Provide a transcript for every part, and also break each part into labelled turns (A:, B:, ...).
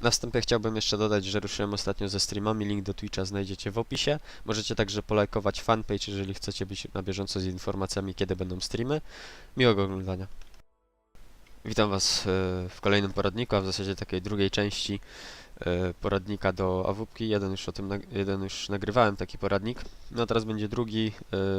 A: Na wstępie chciałbym jeszcze dodać, że ruszyłem ostatnio ze streamami, link do Twitcha znajdziecie w opisie. Możecie także polajkować fanpage, jeżeli chcecie być na bieżąco z informacjami, kiedy będą streamy. Miłego oglądania. Witam Was e, w kolejnym poradniku, a w zasadzie takiej drugiej części poradnika do awupki. Jeden już o tym, jeden już nagrywałem taki poradnik. No a teraz będzie drugi,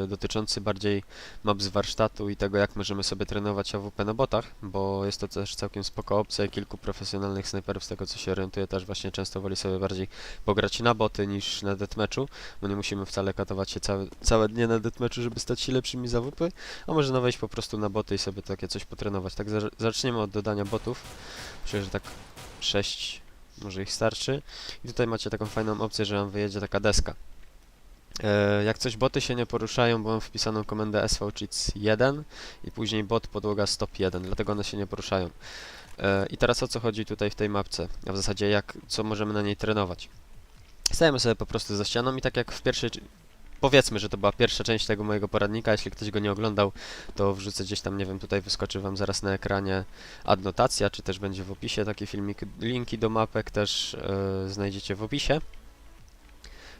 A: e, dotyczący bardziej map z warsztatu i tego, jak możemy sobie trenować AWP na botach, bo jest to też całkiem spoko opcja i kilku profesjonalnych snajperów, z tego co się orientuję, też właśnie często woli sobie bardziej pograć na boty niż na deathmatchu, bo nie musimy wcale katować się całe, całe dnie na deathmatchu, żeby stać się lepszymi z AWP, a można wejść po prostu na boty i sobie takie coś potrenować. Tak za- zaczniemy od dodania botów. Myślę, że tak 6 może ich starczy. I tutaj macie taką fajną opcję, że wam wyjedzie taka deska. E, Jak coś boty się nie poruszają, bo mam wpisaną komendę svcheats 1 i później bot podłoga stop 1, dlatego one się nie poruszają. E, I teraz o co chodzi tutaj w tej mapce, a w zasadzie jak, co możemy na niej trenować. Stajemy sobie po prostu za ścianą i tak jak w pierwszej, powiedzmy, że to była pierwsza część tego mojego poradnika, jeśli ktoś go nie oglądał, to wrzucę gdzieś tam, nie wiem, tutaj wyskoczy wam zaraz na ekranie adnotacja, czy też będzie w opisie taki filmik, linki do mapek też e, znajdziecie w opisie.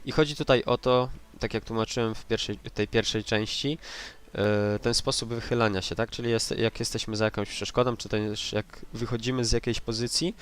A: I chodzi tutaj o to, tak jak tłumaczyłem w pierwszej, tej pierwszej części, e, ten sposób wychylania się, tak? Czyli jest, jak jesteśmy za jakąś przeszkodą, czy też jak wychodzimy z jakiejś pozycji,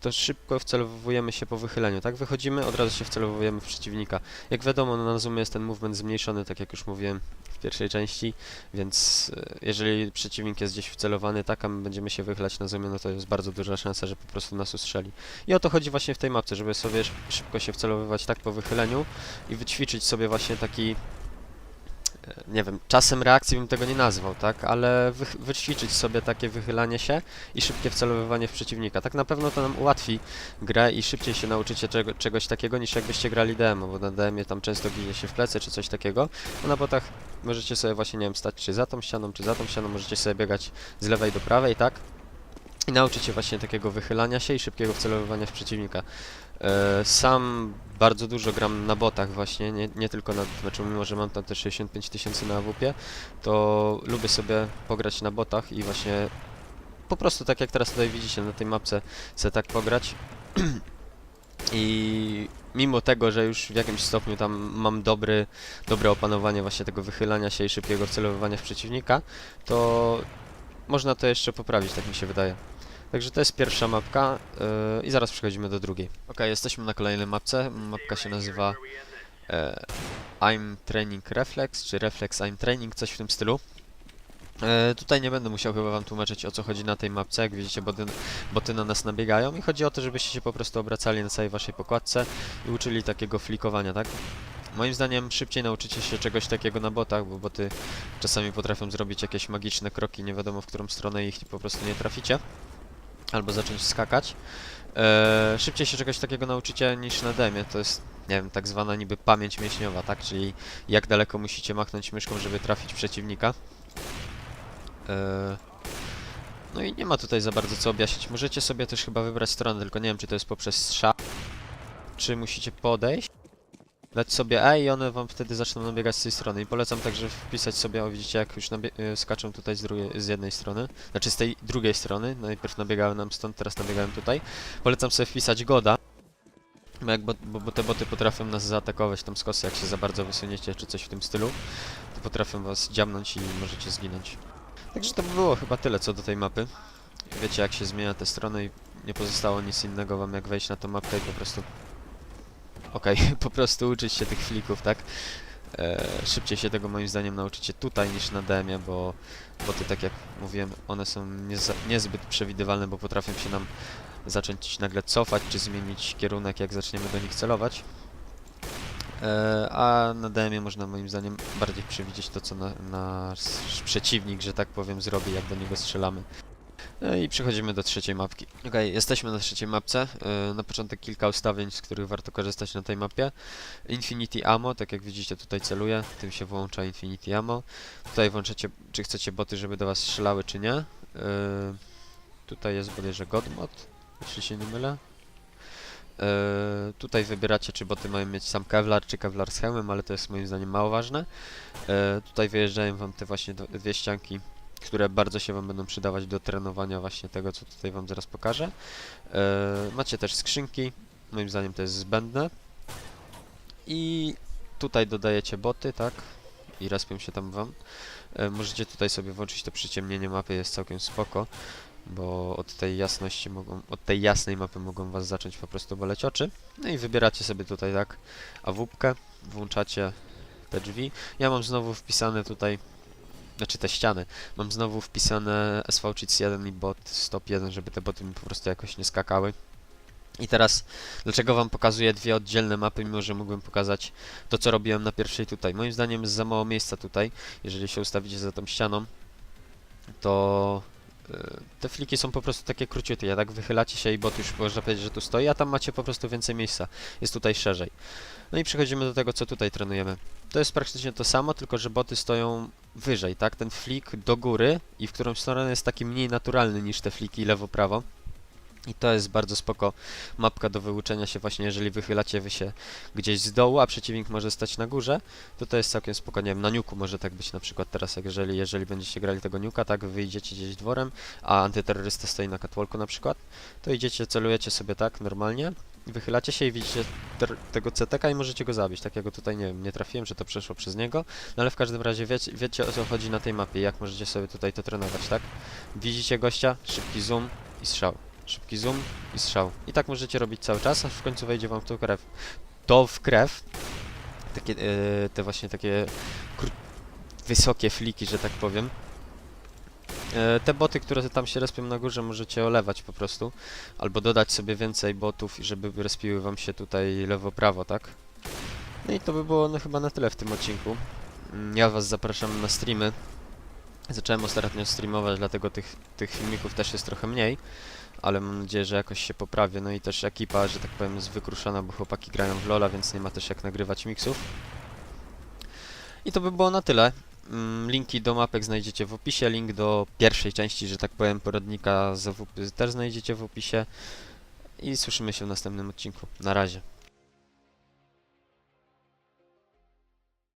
A: to szybko wcelowujemy się po wychyleniu, tak? Wychodzimy, od razu się wcelowujemy w przeciwnika. Jak wiadomo, no na zoomie jest ten movement zmniejszony, tak jak już mówiłem w pierwszej części, więc e, jeżeli przeciwnik jest gdzieś wcelowany, tak, a my będziemy się wychylać na zoomie, no to jest bardzo duża szansa, że po prostu nas ustrzeli. I o to chodzi właśnie w tej mapce, żeby sobie sz- szybko się wcelowywać tak po wychyleniu i wyćwiczyć sobie właśnie taki e, nie wiem, czasem reakcji bym tego nie nazwał, tak, ale wych- wyćwiczyć sobie takie wychylanie się i szybkie wcelowywanie w przeciwnika. Tak na pewno to nam ułatwi grę i szybciej się nauczycie czego, czegoś takiego niż jakbyście grali demo, bo na DM tam często ginie się w plecy czy coś takiego, a na botach możecie sobie właśnie, nie wiem, stać czy za tą ścianą, czy za tą ścianą, możecie sobie biegać z lewej do prawej, tak? I nauczyć się właśnie takiego wychylania się i szybkiego wcelowywania w przeciwnika. E, Sam bardzo dużo gram na botach właśnie, nie, nie tylko na meczu, mimo że mam tam te 65 tysięcy na AWP, to lubię sobie pograć na botach i właśnie po prostu tak jak teraz tutaj widzicie na tej mapce, sobie tak pograć. I mimo tego, że już w jakimś stopniu tam mam dobry, dobre opanowanie właśnie tego wychylania się i szybkiego wcelowywania w przeciwnika, to można to jeszcze poprawić, tak mi się wydaje. Także to jest pierwsza mapka yy, i zaraz przechodzimy do drugiej. Ok, jesteśmy na kolejnej mapce. Mapka się nazywa e, I'm Training Reflex, czy Reflex I'm Training, coś w tym stylu. E, tutaj nie będę musiał chyba wam tłumaczyć o co chodzi na tej mapce, jak widzicie boty, boty na nas nabiegają i chodzi o to, żebyście się po prostu obracali na całej waszej pokładce i uczyli takiego flikowania, tak? Moim zdaniem szybciej nauczycie się czegoś takiego na botach, bo boty czasami potrafią zrobić jakieś magiczne kroki, nie wiadomo w którą stronę ich po prostu nie traficie albo zacząć skakać. Eee, szybciej się czegoś takiego nauczycie niż na demie. To jest, nie wiem, tak zwana niby pamięć mięśniowa, tak? Czyli jak daleko musicie machnąć myszką, żeby trafić przeciwnika. Eee, no i nie ma tutaj za bardzo co objaśnić. Możecie sobie też chyba wybrać stronę, tylko nie wiem, czy to jest poprzez strzał, czy musicie podejść, dać sobie E i one wam wtedy zaczną nabiegać z tej strony. I polecam także wpisać sobie, o widzicie jak już y, skaczą tutaj z, z jednej strony, znaczy z tej drugiej strony, najpierw nabiegały nam stąd, teraz nabiegałem tutaj. Polecam sobie wpisać Goda, bo, bo, bo te boty potrafią nas zaatakować tam z kosy, jak się za bardzo wysuniecie, czy coś w tym stylu, to potrafią was dziamnąć i możecie zginąć. Także to by było chyba tyle co do tej mapy. Wiecie jak się zmienia te strony i nie pozostało nic innego wam jak wejść na tą mapkę i po prostu Okej, po prostu uczyć się tych flików, tak? E, szybciej się tego moim zdaniem nauczycie tutaj niż na demie, bo, bo ty tak jak mówiłem, one są niezbyt przewidywalne, bo potrafią się nam zacząć nagle cofać, czy zmienić kierunek, jak zaczniemy do nich celować. E, a na demie można moim zdaniem bardziej przewidzieć to, co na, nasz przeciwnik, że tak powiem, zrobi, jak do niego strzelamy. No i przechodzimy do trzeciej mapki. Okej, jesteśmy na trzeciej mapce. Yy, na początek kilka ustawień, z których warto korzystać na tej mapie. Infinity Ammo, tak jak widzicie tutaj celuję, tym się włącza Infinity Ammo. Tutaj włączacie, czy chcecie boty, żeby do was strzelały, czy nie. Yy, tutaj jest bodajże God Mod, jeśli się nie mylę. E, tutaj wybieracie, czy boty mają mieć sam Kevlar, czy Kevlar z hełmem, ale to jest moim zdaniem mało ważne. E, tutaj wyjeżdżają wam te właśnie dw- dwie ścianki, które bardzo się wam będą przydawać do trenowania właśnie tego, co tutaj wam zaraz pokażę. E, macie też skrzynki, moim zdaniem to jest zbędne. I tutaj dodajecie boty, tak? I respią się tam wam. E, możecie tutaj sobie włączyć to przyciemnienie mapy, jest całkiem spoko bo od tej jasności mogą, od tej jasnej mapy mogą was zacząć po prostu boleć oczy. No i wybieracie sobie tutaj tak awupkę, włączacie te drzwi. Ja mam znowu wpisane tutaj, znaczy te ściany, mam znowu wpisane SV Cheats 1 i bot stop 1, żeby te boty mi po prostu jakoś nie skakały. I teraz, dlaczego wam pokazuję dwie oddzielne mapy, mimo że mógłbym pokazać to, co robiłem na pierwszej tutaj. Moim zdaniem jest za mało miejsca tutaj, jeżeli się ustawicie za tą ścianą, to te fliki są po prostu takie króciutkie, ja tak wychylacie się i bot już można powiedzieć, że tu stoi, a tam macie po prostu więcej miejsca, jest tutaj szerzej. No i przechodzimy do tego, co tutaj trenujemy. To jest praktycznie to samo, tylko że boty stoją wyżej, tak? Ten flik do góry i w którą stronę jest taki mniej naturalny niż te fliki lewo-prawo. I to jest bardzo spoko mapka do wyuczenia się właśnie, jeżeli wychylacie wy się gdzieś z dołu, a przeciwnik może stać na górze, to to jest całkiem spoko, nie wiem, na niuku może tak być na przykład teraz, jak jeżeli, jeżeli będziecie grali tego niuka, tak, wyjdziecie gdzieś dworem, a antyterrorysta stoi na catwalku na przykład, to idziecie, celujecie sobie tak, normalnie, wychylacie się i widzicie tego CTK i możecie go zabić, tak jak go tutaj, nie wiem, nie trafiłem, że to przeszło przez niego, no ale w każdym razie wiecie, wiecie o co chodzi na tej mapie, jak możecie sobie tutaj to trenować, tak? Widzicie gościa, szybki zoom i strzał. Szybki zoom i strzał. I tak możecie robić cały czas, aż w końcu wejdzie wam to krew. To w krew, takie, e, te właśnie takie wysokie fliki, że tak powiem. E, te boty, które tam się respią na górze, możecie olewać po prostu. Albo dodać sobie więcej botów, żeby respiły wam się tutaj lewo-prawo, tak? No i to by było no, chyba na tyle w tym odcinku. Mm, Ja was zapraszam na streamy. Zacząłem ostatnio streamować, dlatego tych, tych filmików też jest trochę mniej ale mam nadzieję, że jakoś się poprawię. No i też ekipa, że tak powiem, jest wykruszona, bo chłopaki grają w Lola, więc nie ma też jak nagrywać miksów. I to by było na tyle. Mm, Linki do mapek znajdziecie w opisie, link do pierwszej części, że tak powiem, poradnika z AWP też znajdziecie w opisie. I słyszymy się w następnym odcinku. Na razie.